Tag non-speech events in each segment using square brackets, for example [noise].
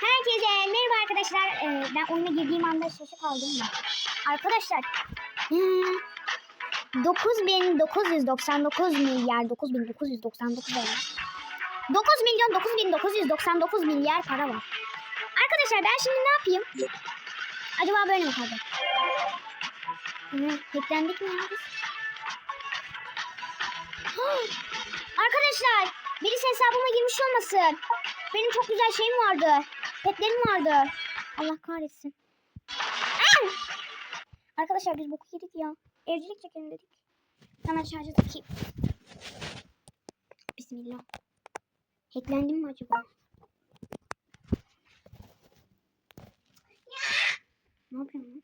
Herkese merhaba arkadaşlar. Ee, ben oyuna girdiğim anda şaşı kaldım da. Arkadaşlar. Hmm, 9999 milyar 9999 var. 9 milyon 9999 milyar para var. Arkadaşlar ben şimdi ne yapayım? Acaba böyle mi kaldı? Hı, mi? [gasps] Arkadaşlar birisi hesabıma girmiş olmasın. Benim çok güzel şeyim vardı. Petlerim vardı. Allah kahretsin. Ah! Arkadaşlar biz boku yedik ya. Evcilik çekelim dedik. Hemen şarja takayım. Bismillah. Hacklendim mi acaba? Ne yapıyorum lan?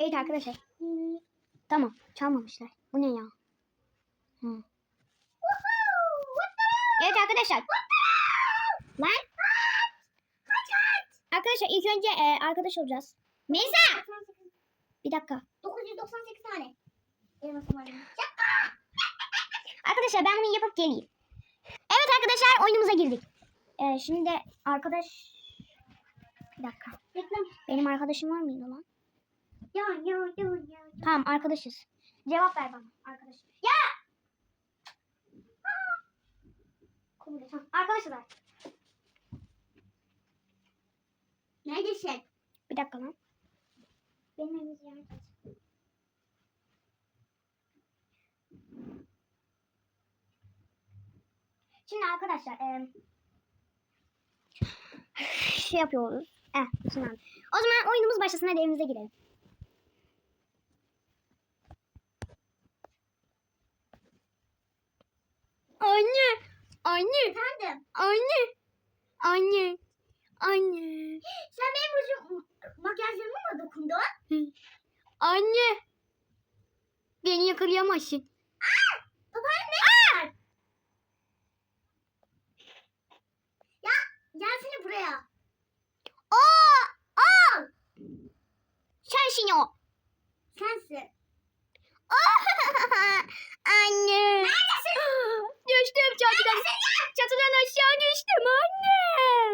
Evet arkadaşlar. Tamam çalmamışlar. Bu ne ya? Hı. Evet arkadaşlar. Lan. Arkadaşlar ilk önce e, arkadaş olacağız. Meysa. Bir dakika. 998 tane. Arkadaşlar ben bunu yapıp geleyim. Evet arkadaşlar oyunumuza girdik. E, şimdi arkadaş... Bir dakika. Benim arkadaşım var mıydı lan? Ya ya ya ya. Tamam arkadaşız. Cevap ver bana arkadaş. Ya! Kumru, tamam. Arkadaşlar. Neredesin? Bir dakika lan. Benim evimi ziyaret et. Şimdi arkadaşlar eee [sighs] şey yapıyoruz. Eh, şimdi. O zaman oyunumuz başlasın hadi evimize girelim. Anne, anne, Efendim. anne, anne, anne, Sen benim rujum makyajlarıma mı dokundun? anne. Beni yakalayamazsın. Babanın ne var? Ya gelsene buraya. Aa, aa. Sensin o. Sensin. anne. [laughs] Neredesin? Düştüm çatıdan. Çatıdan aşağı düştüm anne.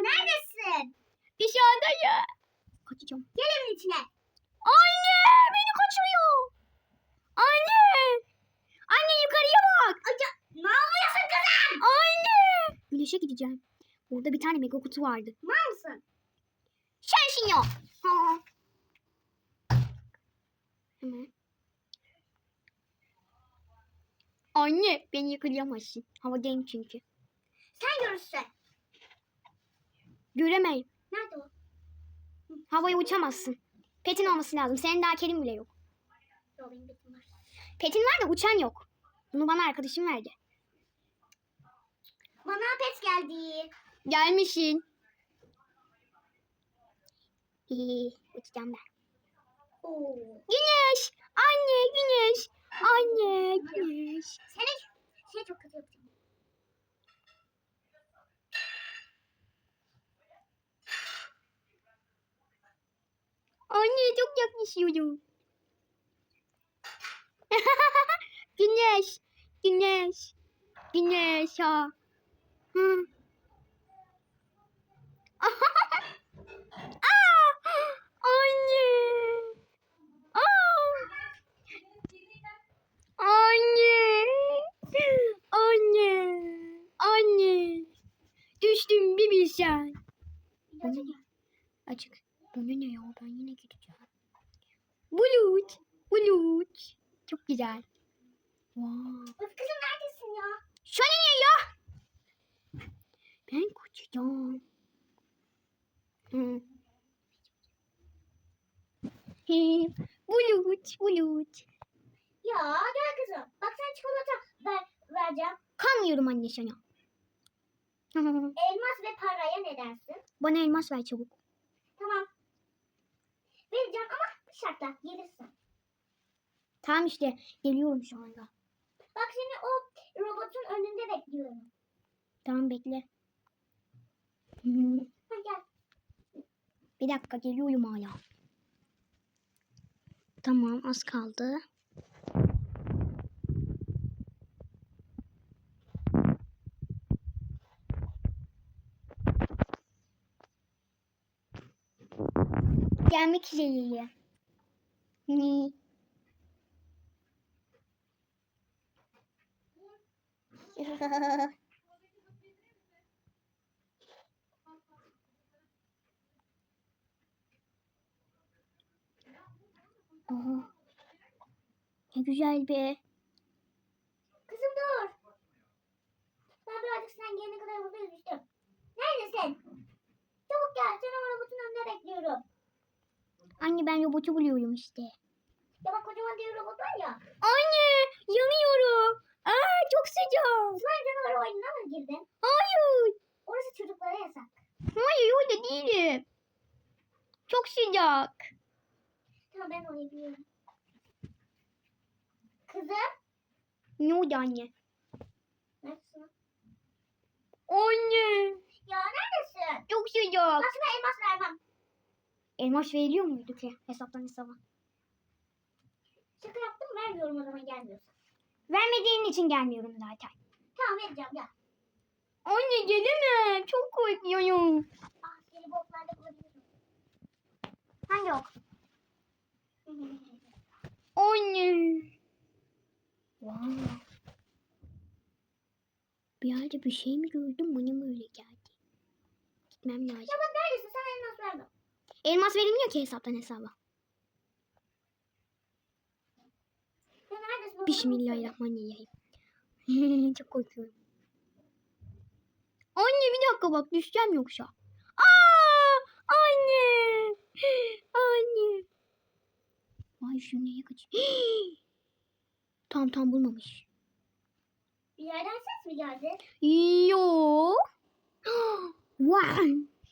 Neredesin? Dışarıdayım. Kaçacağım. Gel evin içine. Anne beni kaçırıyor. Anne. Anne yukarıya bak. Aca ne yapıyorsun kızım? Anne. Güneşe gideceğim. Orada bir tane mega kutu vardı. Mal mısın? Sensin o. Ha. Hemen. Anne beni yakalayamazsın. Havadayım çünkü. Sen görürsün. Göremeyim. Nerede o? Havaya uçamazsın. Petin olması lazım. Senin daha kelim bile yok. Yo benim betim var. Petin var da uçan yok. Bunu bana arkadaşım verdi. Bana pet geldi. Gelmişsin. Uçacağım ben. Oo. Güneş. Anne güneş. Anne güneş. Seni, seni çok kötü yapacağım. Anne çok yaklaşıyorum. [laughs] güneş. Güneş. Güneş ha. Hı. Aa! Anne. Aa! Anne. Anne. Anne. Düştüm bir bilsen. İlaca gel. Açık. Bu ne ne ya? Ben yine gideceğim. Bulut. Bulut. Çok güzel. Wow. Öf kızım neredesin ya? Şöyle ne ya? Ben Bulut. Bulut. Ya gel kızım. Bak sen çikolata ver, vereceğim. Kanmıyorum anne sana. [laughs] Elmas ve paraya ne dersin? Bana elmas ver çabuk. Tamam. Vereceğim ama bir şartla gelirsin. Tamam işte geliyorum şu anda. Bak seni o robotun önünde bekliyorum. Tamam bekle. Ha gel. Bir dakika geliyorum hala. Tamam az kaldı. Gelmek üzereyim. Ne? [laughs] Aha. Ne güzel be. Kızım dur. Ben birazcık sen gelene kadar burada yüzüştüm. Neredesin? Çabuk gel. Seni o robotun önünde bekliyorum. Anne ben robotu buluyorum işte. Ya bak kocaman bir robot var ya. Anne yanıyorum. Aa çok sıcak. Slime canavarı oyununa mı girdin? Hayır. Orası çocuklara yasak. Hayır öyle değilim. Çok sıcak. Tamam ben orayı biliyorum. Kızım. Ne oldu anne? Neredesin? Anne. Ya neredesin? Çok sıcak. Bak sana elmas vermem. Elmas veriliyor muydu ki hesaptan hesaba? Şaka yaptım vermiyorum o zaman gelmiyorsan. Vermediğin için gelmiyorum zaten. Tamam vereceğim gel. Anne gelemem. Çok korkuyorum. Ah seni botlarda bulabilirim. Hangi ok? Anne. Wow. Bir yerde bir şey mi gördüm bana mı öyle geldi? Gitmem lazım. Ya bak neredesin sana elmas vermem. Elmas verilmiyor ki hesaptan hesaba. Bismillahirrahmanirrahim. [laughs] Çok korkuyorum. Anne bir dakika bak düşeceğim yoksa. Aa! Anne! [gasps] Anne! Vay şu neye kaç? [gasps] tam tam bulmamış. Bir yerden ses mi geldi? Yo. [gasps] Wow.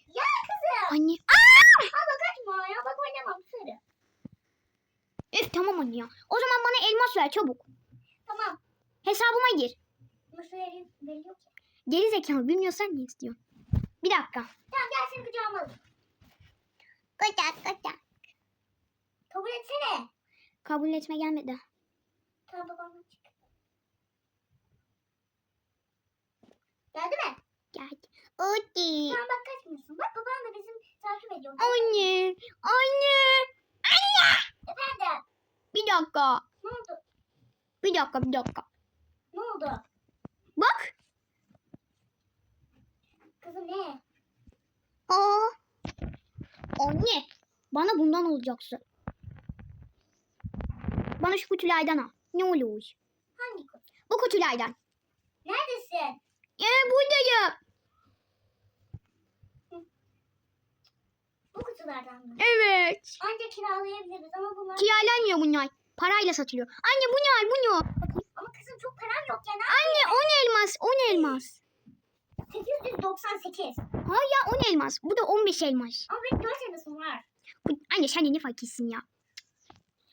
Ya kızım. Anne. Abla kaçma ya bak oynamam sarı. Üf tamam anne ya. O zaman bana elmas ver çabuk. Tamam. Hesabıma gir. Nasıl veriyor, veriyor ki? Geri zekalı bilmiyorsan ne istiyorsun? Bir dakika. Tamam gel seni kucağıma alayım. Kaçak kaçak. Kabul etsene. Kabul etme gelmedi. Tamam babamla çık. Geldi mi? Geldi. Hadi. Tamam bak kaçmıyorsun. Bak baban da bizim takip ediyor. Anne. Anne. Efendim. Bir dakika. Ne oldu? Bir dakika bir dakika. Ne oldu? Bak. Kızım ne? Aa. Anne. Bana bundan olacaksın. Bana şu kutulardan al. Ne olur. Hangi kutu? Bu kutulardan. Neredesin? Ee, buradayım. Bu kutulardan mı? Evet. Ancak kiralayabiliriz ama bunlar... Kiralanmıyor bunlar. Parayla satılıyor. Anne bu ne al bu ne? Ama kızım çok param yok ya. Ne? Anne 10 elmas 10 elmas. 898. Hayır ya 10 elmas. Bu da 15 elmas. Ama benim 4 elmasım var. Bu, anne sen de ne fakirsin ya.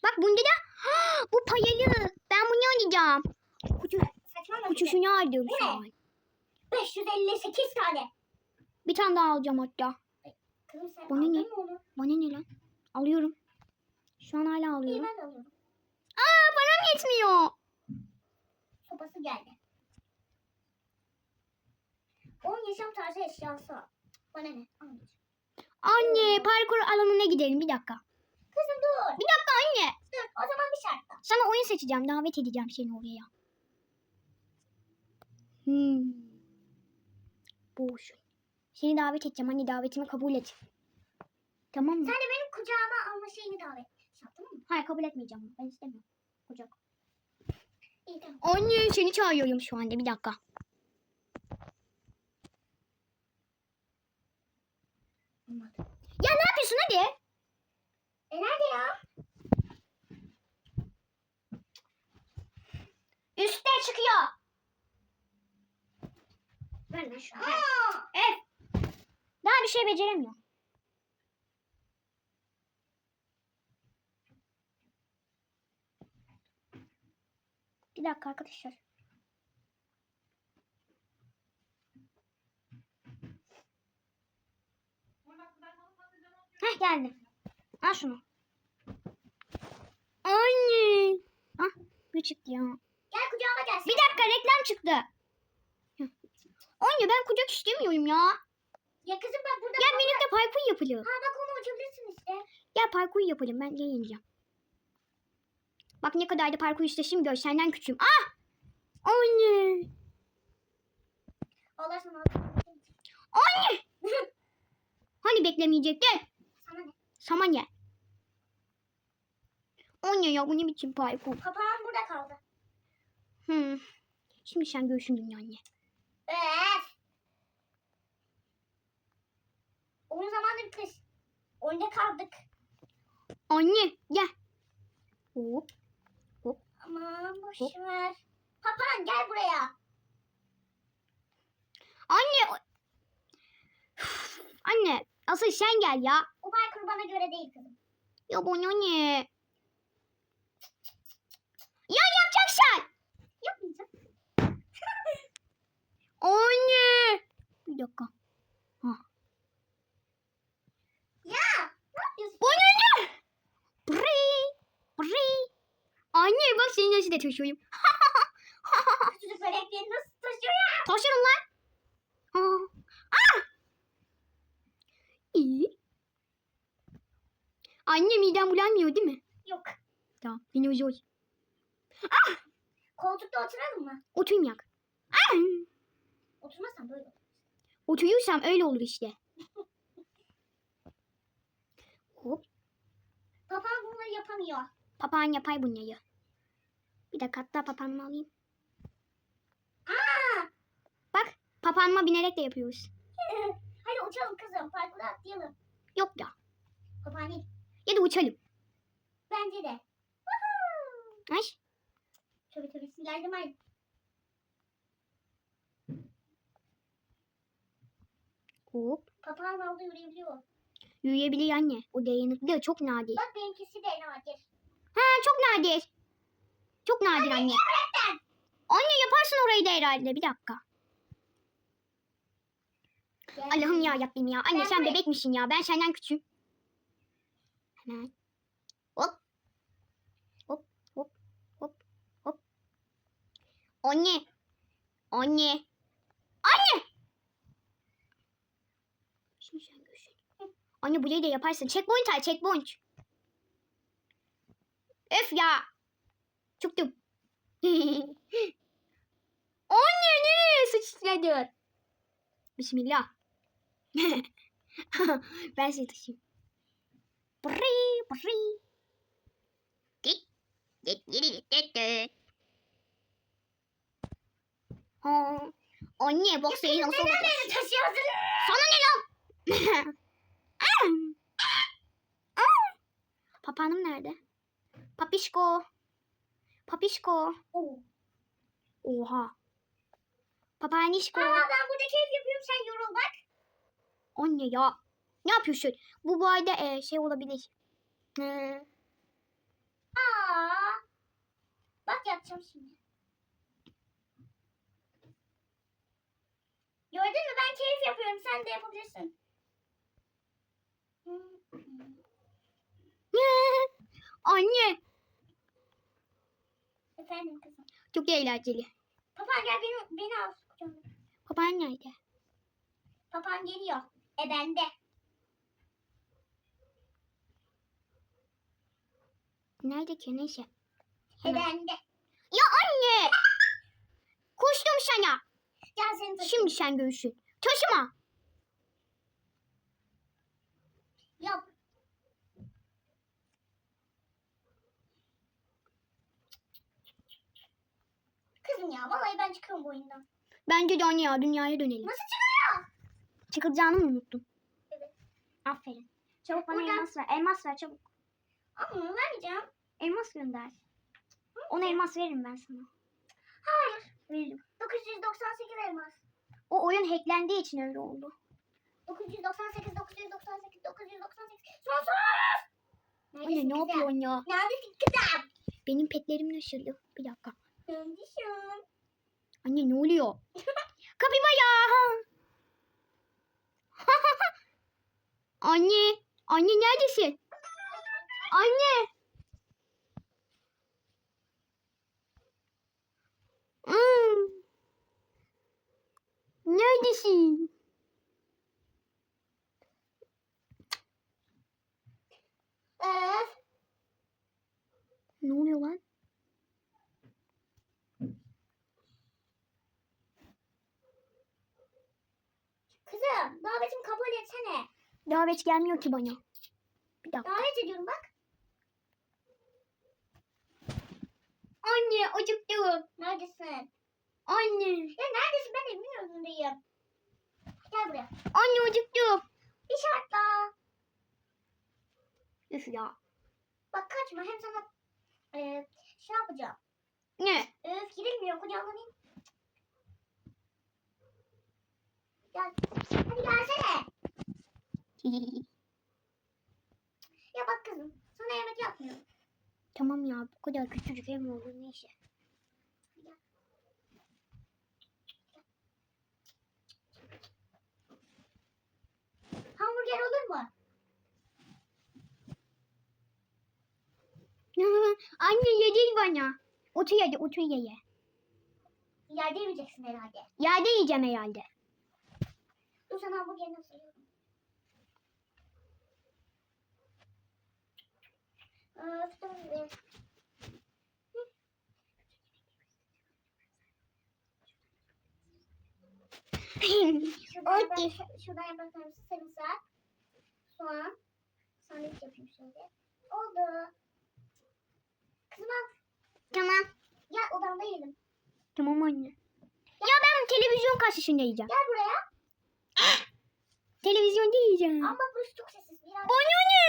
Bak bunda da [gasps] bu payalı. Ben bunu alacağım. Kutu, Saçmalama. kutusunu aldım şu an. 558 tane. Bir tane daha alacağım hatta. Kızım sen Bu ne aldın ne? mı onu? Bana ne lan? Alıyorum. Şu an hala İyi alıyorum. ben alıyorum. Aa param yetmiyor. Sopası geldi. 10 yaşam tarzı eşyası. Bana ne? Almayacağım. Anne parkur alanına gidelim bir dakika. Kızım dur. Bir dakika anne. Dur. O zaman bir şartla. Sana oyun seçeceğim. Davet edeceğim seni oraya. Hmm. Boş. Seni davet edeceğim. Anne davetimi kabul et. Tamam mı? Sen de benim kucağıma alma şeyini davet et. Tamam mı? Hayır kabul etmeyeceğim. Ben istemiyorum. Kucak. İyi tamam. Anne seni çağırıyorum şu anda. Bir dakika. Olmadı. Ya ne yapıyorsun hadi? E nerede ya? Üste çıkıyor. Ver lan şunu. Evet. Daha bir şey beceremiyor. Bir dakika arkadaşlar. Heh geldi. Al şunu. Anne. Ah bu çıktı ya. Bir dakika reklam çıktı. Anne ben kucak istemiyorum ya. Ya kızım bak burada. Ya birlikte parkur yapılıyor. Ha bak onu uçabilirsin işte. Gel parkur yapalım. Ben yeneceğim. Bak ne kadar da parkur isteşim gör. Senden küçüğüm. Ah! Anne! Allah sana Anne! Hani beklemeyecek gel. Sana ne? Saman gel. Anne ya bu ne biçim parkur? Papağan burada kaldı. Hmm. Şimdi sen görsün dünya anne. Öf. Oyun zamanı kız. Oyunda kaldık. Anne gel. Hop. Aman boş Hop. ver. Papağan gel buraya. Anne. o- [sighs] Anne asıl sen gel ya. Bu parkur bana göre değil kızım. Ya bu ne? Ya yapacaksan. Anne. Bir dakika. Ya ne yapıyorsun? Bu ne? Bri. Bri. Anne bak seni nasıl da taşıyorum. [laughs] Çocuk böreklerini nasıl taşıyor ya? Taşırım lan. Aa. Ah! İyi. Anne midem bulanmıyor değil mi? Yok. Tamam. Yine zor. Koltukta oturalım mı? Oturayım yak. Oturmazsan böyle olur. Oturuyorsam öyle olur işte. [laughs] Hop. Papağan bunları yapamıyor. Papağan yapay bunları. Bir dakika hatta papağanımı alayım. Aa! Bak papağanıma binerek de yapıyoruz. [laughs] Hadi uçalım kızım. Parkura atlayalım. Yok ya. Papağan değil. Ya da uçalım. Bence de. Ay. Tabii tabii Bismillahirrahmanirrahim. Hop. Papağan aldı yürüyebiliyor. Yürüyebilir anne. O dayanıklı çok nadir. Bak benimkisi de nadir. Ha çok nadir. Çok nadir anne. Anne yaparsın orayı da herhalde. Bir dakika. Allah'ım ya Rabbim ya. Anne Ben sen bebekmişsin ya. Ben senden küçüğüm. Hemen. Hop. Hop hop hop hop. Anne. Anne. Anne. Şimdi sen görsün. Anne burayı da yaparsın. Checkpoint al checkpoint. Öf ya. Çıktım. Anne [laughs] ne? Sıçradı. Bismillah. [laughs] ben seni taşıyayım. Bri bri. Git. Git git git git. Ha. Anne bak seni nasıl? Sana ne lan? [laughs] Papağanım nerede? Papişko. Papişko. Oo. Oha. Papağanişko. Aa, ben burada keyif yapıyorum sen yorul bak. Anne ya. Ne yapıyorsun? Bu bu arada e, şey olabilir. Ee, Aa. Bak yapacağım şimdi. Gördün mü ben keyif yapıyorum sen de yapabilirsin. Anne. Efendim kızım. Çok eğlenceli. Papağan gel beni, beni al. kucağına. Papağan nerede? Papağan geliyor. E bende. Nerede ki? Neyse. E bende. Ya anne. Koştum sana. Gel seni taşıyayım. Şimdi sen görürsün. Taşıma. Yap. Kızım ya vallahi ben çıkıyorum bu oyundan. Bence anne ya dünyaya dönelim. Nasıl çıkıyor? Çıkılacağını mı unuttun? Evet. Aferin. Çabuk bana Buradan- elmas ver. Elmas ver çabuk. Ama onu vermeyeceğim. Elmas gönder. Ona elmas veririm ben sana. Hayır. Veririm. 998 elmas. O oyun hacklendiği için öyle oldu. 998, 998, 998. Sonsuz! Anne ne yapıyorsun ya? Neredesin kızım? Benim petlerim nasıldı? Bir dakika. Döndüşüm. Anne ne oluyor? [laughs] Kapibaya. [laughs] anne. Anne neredesin? Anne. Hmm. Neredesin? Ne oluyor lan? Davetimi kabul etsene. Davet gelmiyor ki bana. Bir dakika. Davet ediyorum bak. Anne acıktım. Neredesin? Anne. Ya neredesin ben evimin önündeyim. Gel buraya. Anne acıktım. Bir şartla. Üf ya. Bak kaçma hem sana e, şey yapacağım. Ne? Öf gidilmiyor kucağıma Gel. Hadi gelsene. [laughs] Ya bak kızım sana yemek yapmıyorum. tamam ya bu kadar küçücük ev mi olur neyse. Hamburger olur mu? [laughs] Anne yedir bana. Otur yedi otur ye ye. Yerde yemeyeceksin herhalde. Yerde yiyeceğim herhalde. Nasıl yiyorum? Öf dur bir. Şuradan, Okey. yaprak, şuradan sarımsı, sarımsak, soğan, sandviç yapayım şöyle. Oldu. Kızım al. tamam. Gel odamda yiyelim. Tamam anne. Ya ben televizyon karşısında yiyeceğim. Gel buraya. Televizyonda yiyeceğim. Ama burası çok sessiz. Biraz... Bana ne?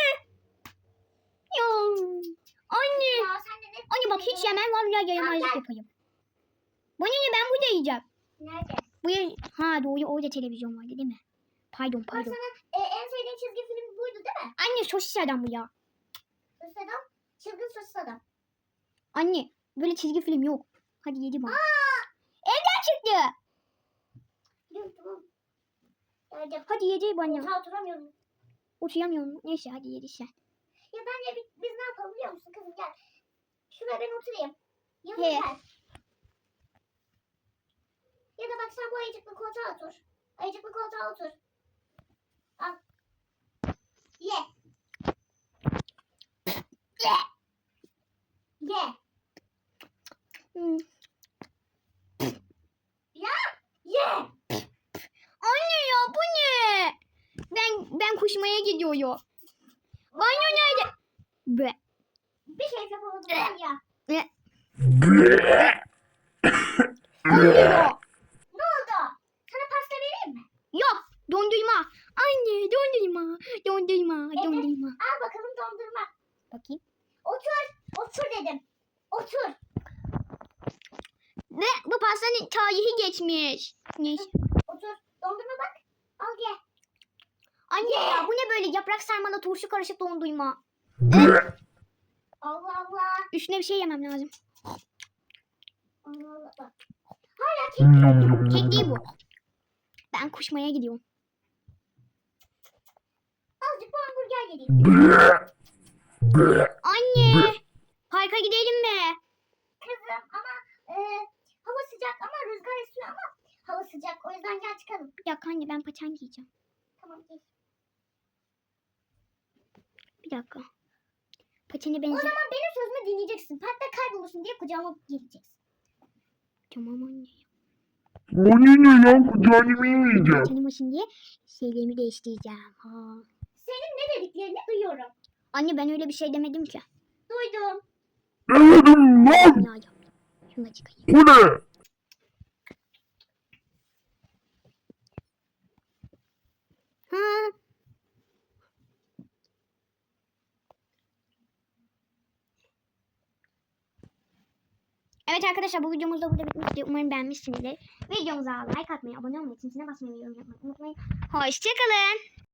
Ya. Anne. Ya sen de ne? Anne bak hiç yemem vallahi gel. yapayım. Bana ne ben burada yiyeceğim. Nerede? Bu yer... Ha doğru orada televizyon vardı değil mi? Pardon pardon. sana e, en sevdiğin çizgi film buydu değil mi? Anne sosis adam bu ya. Sosis adam. Çılgın sosis adam. Anne böyle çizgi film yok. Hadi yedi bana. Evden çıktı. Biliyorum tamam. Geldim. Hadi yedi bana. Otağa oturamıyorum. Oturamıyorum. Neyse hadi yedi sen. Ya bence biz, biz ne yapalım biliyor musun kızım gel. Şuraya ben oturayım. He. Yanıma gel. Ya da bak sen bu ayıcıklı koltuğa otur. Ayıcıklı koltuğa otur. Al. Ye. Ye. Ye. Hmm. Ya. Ye. Anne ya bu ne? Ben gidiyorum. Banyo nerede? Be. Bir şey yapamadım ya. Ne? Anne ya. Ne oldu? Sana pasta vereyim mi? Yok dondurma. Anne dondurma. Dondurma. Evet. Dondurma. Al bakalım dondurma. Bakayım. Otur. Otur dedim. Otur. Ve bu pastanın tarihi geçmiş. Neyse. Otur. Dondurma bak. Al ye. Anne ya bu ne böyle yaprak sarmalı turşu karışık dondurma. Allah Allah. Üstüne bir şey yemem lazım. Allah Allah. Bak. Hala kek Kek değil bu. Ben kuşmaya gidiyorum. Azıcık bu hamburger yedin. Anne. Parka gidelim mi? Kızım ama e, hava sıcak ama rüzgar esiyor ama hava sıcak. O yüzden gel çıkalım. Dakika anne ben paçan giyeceğim. Tamam gel. Bir dakika. Paçanı O benzer. zaman benim sözümü dinleyeceksin. Hatta kaybolursun diye kucağıma geleceksin. Tamam anne. O ne ne ya kucağını yiyeceğim. Paçanı başın diye şeylerimi değiştireceğim. Ha. Senin ne dediklerini duyuyorum. Anne ben öyle bir şey demedim ki. Duydum. Demedim lan Ya yaptım. Şunu da çıkayım. bu ne? Ha. Evet arkadaşlar bu videomuz da burada bitmiştir. Umarım beğenmişsinizdir. Videomuza like atmayı, abone olmayı, zincirine basmayı yorum yapmayı unutmayın. Hoşçakalın.